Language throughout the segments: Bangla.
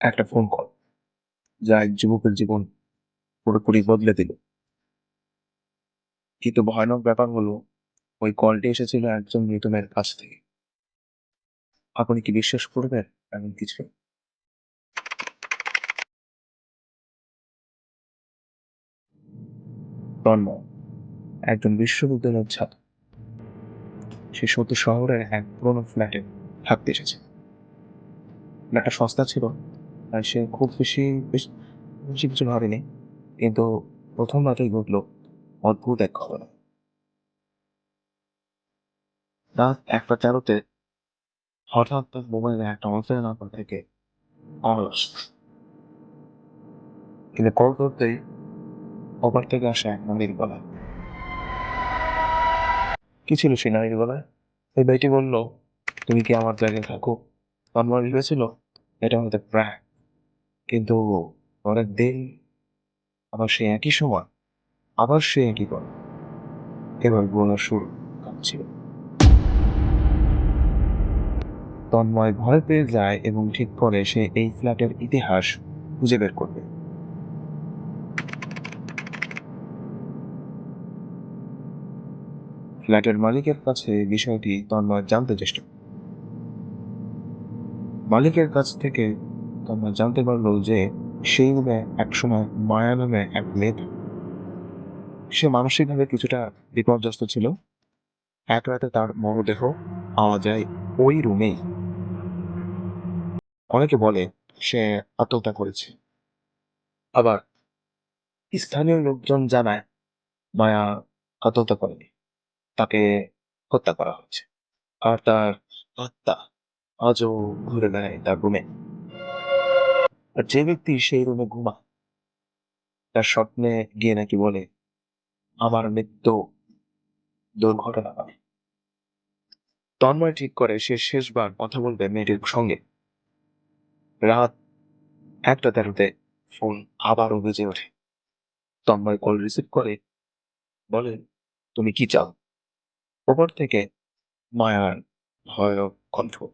একটা ফোন কল যা এক যুবকের জীবন পুরোপুরি বদলে দিল। কিন্তু ভয়ানক ব্যাপার হলো, ওই কলটি এসেছিল একজন মৃত মেয়ের কাছ থেকে। আপনি কি বিশ্বাস করবেন এমন কিছু? একজন বিশ্ববিদ্যালয়ের ছাত্র সে সত্য শহরের এক পুরোনো ফ্ল্যাটে থাকতে এসেছে। ফ্ল্যাটটা সস্তা ছিল সে খুব বেশি, বেশ- কিছু ভাবেনি। কিন্তু প্রথম রাতেই ঘটল অদ্ভুত এক ঘটনা। রাত একটা তেরোতে হঠাৎ তার মোবাইলে একটা অনলাইন নাম্বার থেকে কল কিন্তু কল করতেই ওপার থেকে আসে এক নারীর গলা কি ছিল সেই নারীর গলায়? এই মেয়েটি বলল, তুমি কি আমার জায়গায় থাকো? তন্ময় ভেবেছিল এটা হতে প্রায় কিন্তু পরের দিন আবার সে একই সময় আবার সে একই করে এবার বলার সুর কাঁপছিল। তন্ময় ভয় পেয়ে যায় এবং ঠিক করে সে এই ফ্ল্যাটের ইতিহাস খুঁজে বের করবে। ফ্ল্যাটের মালিকের কাছে বিষয়টি তন্ময় জানতে চেষ্টা মালিকের কাছ থেকে তন্ময় জানতে পারল যে সেই রুমে একসময় মায়া নামে এক মেয়ে। সে মানসিকভাবে কিছুটা বিপর্যস্ত ছিল। এক রাতে তার মরদেহ পাওয়া যায় ওই রুমেই। অনেকে বলে সে আত্মহত্যা করেছে। আবার স্থানীয় লোকজন জানায় মায়া আত্মহত্যা করেনি। তাকে হত্যা করা হয়েছে। আর তার আত্মা আজও ঘুরে বেড়ায় তার রুমে। আর যে ব্যক্তি সেই রুমে ঘুমায়, তার স্বপ্নে গিয়ে নাকি বলে, আমার মৃত্যু দুর্ঘটনা নয়। তন্ময় ঠিক করে সে শেষবার কথা বলবে মেয়েটির সঙ্গে। রাত একটা তেরোতে ফোন আবারও বেজে ওঠে। তন্ময় কল রিসিভ করে, বলে, তুমি কি চাও? ওপর থেকে মায়ার ভয় কণ্ঠ।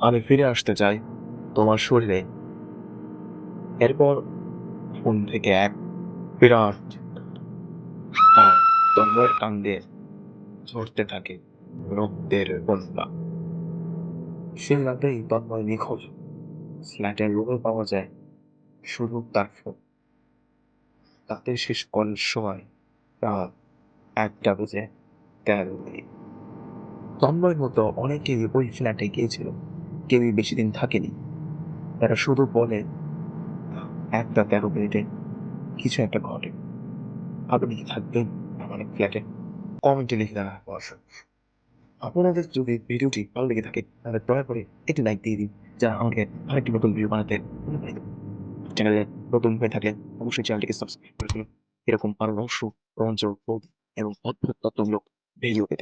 আমি ফিরে আসতে চাই তোমার শরীরে। এরপর ফোন থেকে এক বিরাট আর তন্ময়ের কান্দে ঝরতে থাকে রক্তের বন্যা সে রাতেই তন্ময় নিখোঁজ। ফ্ল্যাটের রুমে পাওয়া যায় শুধু তার ফোন। তাতে শেষ কলের সময় রাত একটা বেজে তেরো তন্ময় মতো অনেকেই ওই ফ্ল্যাটে গিয়েছিল। কেউই বেশি দিন থাকেনি। তারা শুধু বলে একটা তেরো মিনিটে কিছু একটা ঘটে। আপনি কি থাকবেন আমার ফ্ল্যাটে কমেন্টে লিখে দেওয়া আপনাদের যদি ভিডিওটি ভালো লেগে থাকে, তাহলে দয়া করে একটি লাইক দিয়ে দিন, যা আমাকে আরেকটি নতুন ভিডিও বানাতে চ্যানেলে নতুন হয়ে থাকলে অবশ্যই চ্যানেলটিকে সাবস্ক্রাইব করে এরকম আরও রহস্য রোমাঞ্চক এবং অদ্ভুত তত্ত্বমূলক ভিডিও পেতে।